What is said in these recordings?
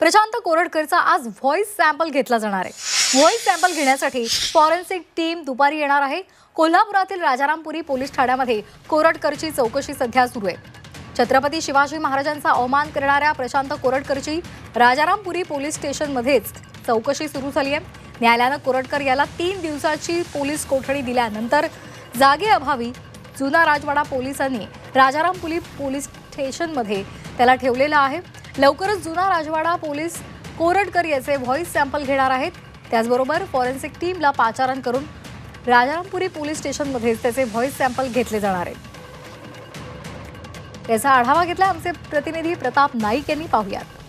प्रशांत कोरडकरचा आज voice sample घेतला जाणार आहे. व्हॉइस सॅम्पल घेण्यासाठी फॉरेन्सिक टीम दुपारी येणार आहे. कोल्हापुरातील राजारामपुरी पोलीस ठाण्यामध्ये कोरडकरची चौकशी सध्या सुरू आहे. छत्रपती शिवाजी महाराजांचा अवमान करणाऱ्या प्रशांत कोरडकरची राजारामपुरी पोलीस स्टेशनमध्येच चौकशी सुरू झाली आहे. न्यायालयानं कोरडकर याला तीन दिवसाची पोलीस कोठडी दिल्यानंतर जागेअभावी जुना राजवाडा पोलिसांनी राजारामपुरी पोलीस स्टेशनमध्ये त्याला ठेवलेलं आहे. लवकरच जुना राजवाडा पोलीस कोरडकर याचे व्हॉइस सॅम्पल घेणार आहेत. त्याचबरोबर फॉरेन्सिक टीमला पाचारण करून राजारामपुरी पोलीस स्टेशनमध्ये त्याचे व्हॉइस सॅम्पल घेतले जाणार आहेत. याचा आढावा घेतला आमचे प्रतिनिधी प्रताप नाईक यांनी. पाहुयात.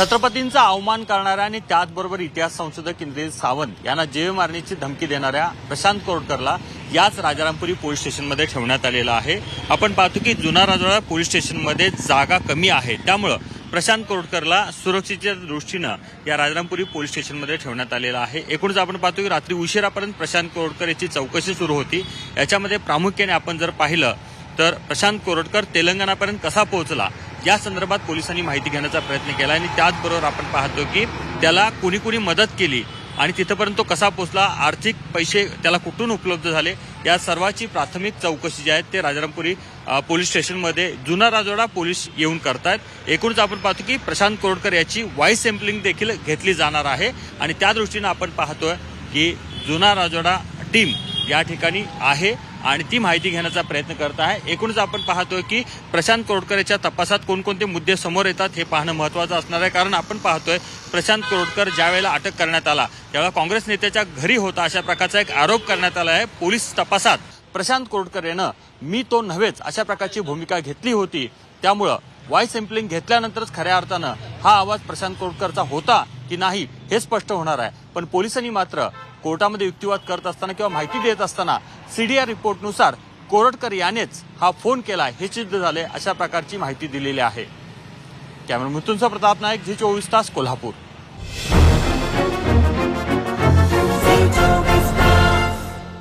छत्रपतींचा अवमान करणाऱ्या आणि त्याचबरोबर इतिहास संशोधक इंद्रजित सावंत यांना जीव मारण्याची धमकी देणाऱ्या प्रशांत कोरटकरला याच राजारामपुरी पोलीस स्टेशनमध्ये ठेवण्यात आलेलं आहे. आपण पाहतो की जुना राजवाडा पोलीस स्टेशनमध्ये जागा कमी आहे. त्यामुळं प्रशांत कोरटकरला सुरक्षेच्या दृष्टीनं या राजारामपुरी पोलीस स्टेशनमध्ये ठेवण्यात आलेलं आहे. एकूणच आपण पाहतो की रात्री उशिरापर्यंत प्रशांत कोरटकर याची चौकशी सुरू होती. याच्यामध्ये प्रामुख्याने आपण जर पाहिलं तर प्रशांत कोरटकर तेलंगणापर्यंत कसा पोहोचला? या संदर्भात पोलिसांनी माहिती घेण्याचा प्रयत्न केला आणि त्याचबरोबर आपण पाहतो की त्याला कुणी कुणी मदत केली आणि तिथपर्यंत तो कसा पोहोचला? आर्थिक पैसे त्याला कुठून उपलब्ध झाले? या सर्वाची प्राथमिक चौकशी जी आहे ते राजारामपुरी पोलीस स्टेशनमध्ये जुना राजवाडा पोलीस येऊन करतायत. एकूणच आपण पाहतो की प्रशांत कोरडकर याची व्हॉइस सॅम्पलिंग देखील घेतली जाणार आहे आणि त्या दृष्टीनं आपण पाहतोय की जुना राजवाडा टीम या ठिकाणी आहे. आणि ती माहिती घेण्याचा प्रयत्न करत आहे. एकूणच आपण पाहतोय की प्रशांत कोरटकर याच्या तपासात कोणकोणते मुद्दे समोर येतात हे पाहणं महत्वाचं असणार आहे. कारण आपण पाहतोय प्रशांत कोरडकर ज्या वेळेला अटक करण्यात आला त्यावेळेला काँग्रेस नेत्याच्या घरी होता अशा प्रकारचा एक आरोप करण्यात आला आहे. पोलीस तपासात प्रशांत कोरडकर यानं मी तो नव्हेच अशा प्रकारची भूमिका घेतली होती. त्यामुळं व्हॉइस सॅम्पलिंग घेतल्यानंतरच खऱ्या अर्थानं हा आवाज प्रशांत कोरडकरचा होता की नाही हे स्पष्ट होणार आहे. पण पोलिसांनी मात्र कोर्टामध्ये युक्तिवाद करत असताना किंवा माहिती देत असताना सीडीआर रिपोर्टनुसार कोरटकर यानेच हा फोन केला हे सिद्ध झाले अशा प्रकारची माहिती दिलेली आहे. कॅमेरा मृत्यूंचा प्रताप नाईक झी चोवीस तास कोल्हापूर.